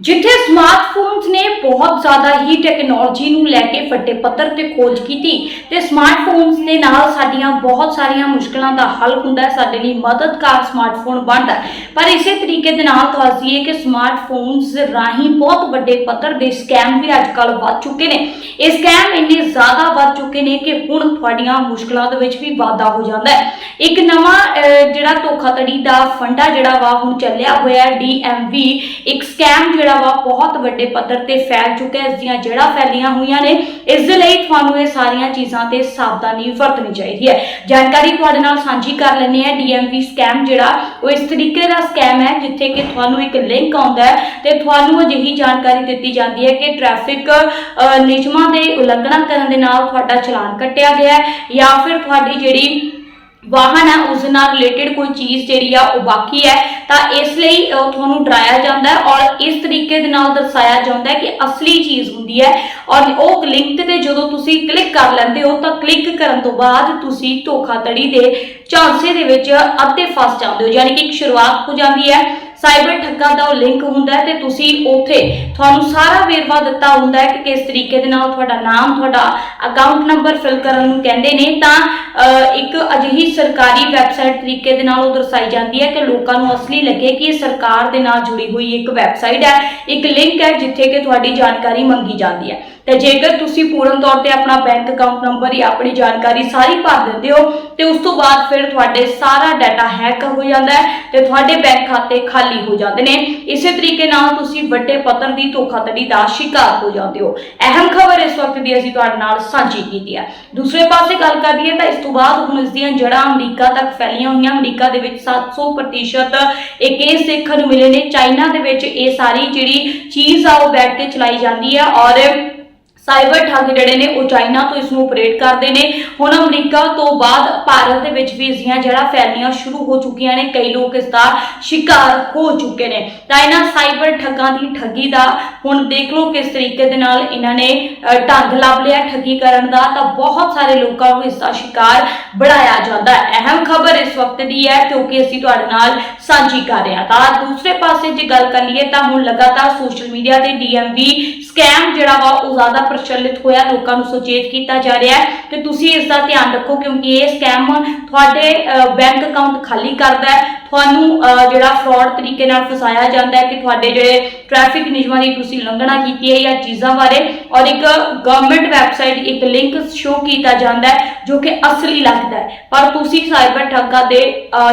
ਜਿੱਥੇ ਸਮਾਰਟਫੋਨਸ ਨੇ ਬਹੁਤ ਜ਼ਿਆਦਾ ਹੀ ਟੈਕਨੋਲੋਜੀ ਨੂੰ ਲੈ ਕੇ ਫੱਟੇ ਪੱਧਰ ਤੇ ਖੋਜ ਕੀਤੀ ਤੇ ਸਮਾਰਟਫੋਨਸ ਦੇ ਨਾਲ ਸਾਡੀਆਂ ਬਹੁਤ ਸਾਰੀਆਂ ਮੁਸ਼ਕਲਾਂ ਦਾ ਹੱਲ ਹੁੰਦਾ ਹੈ, ਸਾਡੇ ਲਈ ਮਦਦਗਾਰ ਸਮਾਰਟਫੋਨ ਬਣਦਾ ਪਰ ਇਸੇ ਤਰੀਕੇ ਦੇ ਨਾਲ ਦੱਸੀਏ ਕਿ ਸਮਾਰਟਫੋਨਸ ਰਾਹੀਂ ਬਹੁਤ ਵੱਡੇ ਪੱਧਰ ਦੇ ਸਕੈਮ ਵੀ ਅੱਜ ਅੱਜਕੱਲ ਵੱਧ ਚੁੱਕੇ ਨੇ। ਇਹ ਸਕੈਮ ਇੰਨੇ ਜ਼ਿਆਦਾ ਵੱਧ ਚੁੱਕੇ ਨੇ ਕਿ ਹੁਣ ਤੁਹਾਡੀਆਂ ਮੁਸ਼ਕਲਾਂ ਦੇ ਵਿੱਚ ਵੀ ਵਾਧਾ ਹੋ ਜਾਂਦਾ ਹੈ। ਇੱਕ ਨਵਾਂ ਜਿਹੜਾ ਧੋਖਾਧੜੀ ਦਾ ਫੰਡਾ ਜਿਹੜਾ ਵਾ ਹੁਣ ਚੱਲਿਆ ਹੋਇਆ ਹੈ DMV ਇੱਕ ਸਕੈਮ ਜਿਹੜਾ ਵਾ ਬਹੁਤ ਵੱਡੇ ਪੱਧਰ ਤੇ ਫੈਲ ਚੁੱਕਾ ਹੈ, ਇਸ ਦੀਆਂ ਜੜ੍ਹਾਂ ਫੈਲੀਆਂ ਹੋਈਆਂ ਨੇ। ਇਸ ਦੇ ਲਈ ਤੁਹਾਨੂੰ ਇਹ ਸਾਰੀਆਂ ਚੀਜ਼ਾਂ ਤੇ ਸਾਵਧਾਨੀ ਵਰਤਣੀ ਚਾਹੀਦੀ ਹੈ। ਜਾਣਕਾਰੀ ਤੁਹਾਡੇ ਨਾਲ ਸਾਂਝੀ ਕਰ ਲੈਂਦੇ ਆ DMV ਸਕੈਮ ਜਿਹੜਾ, ਉਹ ਇਸ ਤਰੀਕੇ ਦਾ ਸਕੈਮ ਹੈ, ਜਿੱਥੇ ਕਿ ਤੁਹਾਨੂੰ ਇੱਕ ਲਿੰਕ ਆਉਂਦਾ ਹੈ ਤੇ ਤੁਹਾਨੂੰ ਅਜਿਹੀ ਜਾਣਕਾਰੀ ਦਿੱਤੀ ਜਾਂਦੀ ਹੈ ਕਿ ਟ੍ਰੈਫਿਕ ਨਿਯਮਾਂ ਦੇ ਉਲੰਘਣਾ ਕਰਨ ਦੇ ਨਾਲ ਤੁਹਾਡਾ ਚਲਾਨ ਕੱਟਿਆ ਗਿਆ ਹੈ ਜਾਂ ਫਿਰ ਤੁਹਾਡੀ ਜਿਹੜੀ ਵਾਹਨ ਹੈ, ਉਸ ਨਾਲ ਰਿਲੇਟਡ ਕੋਈ ਚੀਜ਼ ਜਿਹੜੀ ਆ ਉਹ ਬਾਕੀ ਹੈ, ਤਾਂ ਇਸ ਲਈ ਤੁਹਾਨੂੰ ਡਰਾਇਆ ਜਾਂਦਾ ਹੈ ਔਰ ਇਸ ਤਰੀਕੇ ਦੇ ਨਾਲ ਦਰਸਾਇਆ ਜਾਂਦਾ ਹੈ ਕਿ ਅਸਲੀ ਚੀਜ਼ ਹੁੰਦੀ ਹੈ ਔਰ ਉਹ ਲਿੰਕ ਤੇ ਜਦੋਂ ਤੁਸੀਂ ਕਲਿੱਕ ਕਰ ਲੈਂਦੇ ਹੋ, ਤਾਂ ਕਲਿੱਕ ਕਰਨ ਤੋਂ ਬਾਅਦ ਤੁਸੀਂ ਧੋਖਾਧੜੀ ਦੇ ਝਾਂਸੇ ਦੇ ਵਿੱਚ ਅੱਧੇ ਫਸ ਜਾਂਦੇ ਹੋ, ਯਾਨੀ ਕਿ ਇੱਕ ਸ਼ੁਰੂਆਤ ਹੋ ਜਾਂਦੀ ਹੈ। ਸਾਈਬਰ ਠੱਗਾਂ ਦਾ ਉਹ ਲਿੰਕ ਹੁੰਦਾ ਹੈ ਤੇ ਤੁਸੀਂ ਉੱਥੇ ਤੁਹਾਨੂੰ ਸਾਰਾ ਵੇਰਵਾ ਦਿੱਤਾ ਹੁੰਦਾ ਹੈ ਕਿ ਕਿਸ ਤਰੀਕੇ ਦੇ ਨਾਲ ਤੁਹਾਡਾ ਨਾਮ, ਤੁਹਾਡਾ ਅਕਾਊਂਟ ਨੰਬਰ ਫਿਲ ਕਰਨ ਨੂੰ ਕਹਿੰਦੇ ਨੇ, ਤਾਂ ਇੱਕ ਅਜਿਹੀ ਸਰਕਾਰੀ ਵੈਬਸਾਈਟ ਤਰੀਕੇ ਦੇ ਨਾਲ ਉਹ ਦਰਸਾਈ ਜਾਂਦੀ ਹੈ ਕਿ ਲੋਕਾਂ ਨੂੰ ਅਸਲੀ ਲੱਗੇ ਕਿ ਇਹ ਸਰਕਾਰ ਦੇ ਨਾਲ ਜੁੜੀ ਹੋਈ ਇੱਕ ਵੈਬਸਾਈਟ ਹੈ, ਇੱਕ ਲਿੰਕ ਹੈ ਜਿੱਥੇ ਕਿ ਤੁਹਾਡੀ ਜਾਣਕਾਰੀ ਮੰਗੀ ਜਾਂਦੀ ਹੈ। ਤੇ ਜੇਕਰ ਤੁਸੀਂ ਪੂਰਨ ਤੌਰ ਤੇ ਆਪਣਾ ਬੈਂਕ ਅਕਾਊਂਟ ਨੰਬਰ ਜਾਂ ਆਪਣੀ ਜਾਣਕਾਰੀ ਸਾਰੀ ਭਰ ਦਿੰਦੇ ਹੋ, ਤੇ ਉਸ ਤੋਂ ਬਾਅਦ ਫਿਰ ਤੁਹਾਡੇ ਸਾਰਾ ਡਾਟਾ ਹੈਕ ਹੋ ਜਾਂਦਾ ਹੈ ਤੇ ਤੁਹਾਡੇ ਬੈਂਕ ਖਾਤੇ ਖਾਲੀ ਹੋ ਜਾਂਦੇ ਨੇ। ਇਸੇ ਤਰੀਕੇ ਨਾਲ ਤੁਸੀਂ ਵੱਡੇ ਪੱਧਰ ਦੀ ਧੋਖਾਧੜੀ ਦਾ ਸ਼ਿਕਾਰ ਹੋ ਜਾਂਦੇ ਹੋ। ਅਹਿਮ ਖਬਰ ਇਸ ਵਕਤ ਦੀ ਅਸੀਂ ਤੁਹਾਡੇ ਨਾਲ ਸਾਂਝੀ ਕੀਤੀ ਹੈ। ਦੂਸਰੇ ਪਾਸੇ ਗੱਲ ਕਰੀਏ ਤਾਂ ਇਸ ਤੋਂ ਬਾਅਦ ਹੁਣ ਇਸ ਦੀਆਂ ਜੜ੍ਹਾਂ ਅਮਰੀਕਾ ਤੱਕ ਫੈਲੀਆਂ ਹੋਈਆਂ। ਅਮਰੀਕਾ ਦੇ ਵਿੱਚ 700% ਇਹ ਕੇਸ ਦੇਖਣ ਨੂੰ ਮਿਲੇ ਨੇ। ਚਾਈਨਾ ਦੇ ਵਿੱਚ ਇਹ ਸਾਰੀ ਜਿਹੜੀ ਚੀਜ਼ ਆ ਉਹ ਬੈਠ ਕੇ ਚਲਾਈ ਜਾਂਦੀ ਹੈ ਔਰ ਸਾਈਬਰ ਠੱਗ ਜਿਹੜੇ ਨੇ ਉਹ ਚਾਈਨਾ ਤੋਂ ਇਸ ਨੂੰ ਆਪਰੇਟ ਕਰਦੇ ਨੇ। ਹੁਣ ਅਮਰੀਕਾ ਤੋਂ ਬਾਅਦ ਭਾਰਤ ਦੇ ਵਿੱਚ ਵੀ ਇਸ ਦੀਆਂ ਜਿਹੜਾ ਫੈਲਣੀਆਂ ਸ਼ੁਰੂ ਹੋ ਚੁੱਕੀਆਂ ਨੇ। ਕਈ ਲੋਕ ਇਸ ਦਾ ਸ਼ਿਕਾਰ ਹੋ ਚੁੱਕੇ ਨੇ। ਤਾਂ ਇਹਨਾਂ ਸਾਈਬਰ ਠੱਗਾਂ ਦੀ ਠੱਗੀ ਦਾ ਹੁਣ ਦੇਖ ਲਓ ਕਿਸ ਤਰੀਕੇ ਦੇ ਨਾਲ ਇਹਨਾਂ ਨੇ ਢੰਗ ਲੱਭ ਲਿਆ ਠੱਗੀ ਕਰਨ ਦਾ। ਤਾਂ ਬਹੁਤ ਸਾਰੇ ਲੋਕਾਂ ਨੂੰ ਇਸ ਦਾ ਸ਼ਿਕਾਰ ਬਣਾਇਆ ਜਾਂਦਾ ਹੈ। ਅਹਿਮ ਖਬਰ ਇਸ ਵਕਤ ਦੀ ਹੈ ਕਿਉਂਕਿ ਅਸੀਂ ਤੁਹਾਡੇ ਨਾਲ ਸਾਂਝੀ ਕਰ ਰਹੇ ਹਾਂ। ਤਾਂ ਦੂਸਰੇ ਪਾਸੇ ਜੇ ਗੱਲ ਕਰ ਲਈਏ ਤਾਂ ਹੁਣ ਲਗਾਤਾਰ ਸੋਸ਼ਲ ਮੀਡੀਆ ਤੇ DMV ਸਕੈਮ ਜਿਹੜਾ ਵਾ ਉਹ ਜ਼ਿਆਦਾ ਪ੍ਰਚਲਿਤ ਹੋਇਆ, ਲੋਕਾਂ ਨੂੰ ਸੁਚੇਤ ਕੀਤਾ ਜਾ ਰਿਹਾ ਹੈ ਕਿ ਤੁਸੀਂ ਇਸ ਦਾ ਧਿਆਨ ਰੱਖੋ ਕਿਉਂਕਿ ਇਹ ਸਕੈਮ ਤੁਹਾਡੇ ਬੈਂਕ ਅਕਾਊਂਟ ਖਾਲੀ ਕਰਦਾ ਹੈ। ਤੁਹਾਨੂੰ ਜਿਹੜਾ ਫਰਾਡ ਤਰੀਕੇ ਨਾਲ ਫਸਾਇਆ ਜਾਂਦਾ ਹੈ ਕਿ ਤੁਹਾਡੇ ਜਿਹੜੇ ਟ੍ਰੈਫਿਕ ਨਿਯਮਾਂ ਦੀ ਤੁਸੀਂ ਉਲੰਘਣਾ ਕੀਤੀ ਹੈ ਜਾਂ ਚੀਜ਼ਾਂ ਬਾਰੇ, ਔਰ ਇੱਕ ਗਵਰਨਮੈਂਟ ਵੈਬਸਾਈਟ ਇੱਕ ਲਿੰਕ ਸ਼ੋ ਕੀਤਾ ਜਾਂਦਾ ਹੈ ਜੋ ਕਿ ਅਸਲੀ ਲੱਗਦਾ ਹੈ। ਪਰ ਤੁਸੀਂ ਸਾਈਬਰ ਠੱਗਾ ਦੇ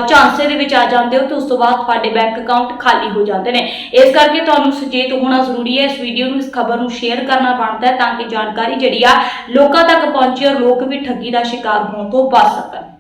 ਝਾਂਸੇ ਦੇ ਵਿੱਚ ਆ ਜਾਂਦੇ ਹੋ ਤੇ ਉਸ ਤੋਂ ਬਾਅਦ ਤੁਹਾਡੇ ਬੈਂਕ ਅਕਾਊਂਟ ਖਾਲੀ ਹੋ ਜਾਂਦੇ ਨੇ। ਇਸ ਕਰਕੇ ਤੁਹਾਨੂੰ ਸੁਚੇਤ ਹੋਣਾ ਜ਼ਰੂਰੀ ਹੈ ਇਸ ਵੀਡੀਓ ਨੂੰ, ਇਸ ਖਬਰ ਨੂੰ ਸ਼ੇਅਰ ਕਰਨਾ ਬਣਦਾ ਹੈ ਤਾਂ ਕਿ ਜਾਣਕਾਰੀ ਜਿਹੜੀ ਆ ਲੋਕਾਂ ਤੱਕ ਪਹੁੰਚੇ ਔਰ ਲੋਕ ਵੀ ਠੱਗੀ ਦਾ ਸ਼ਿਕਾਰ ਹੋਣ ਤੋਂ ਬਚ ਸਕਣ।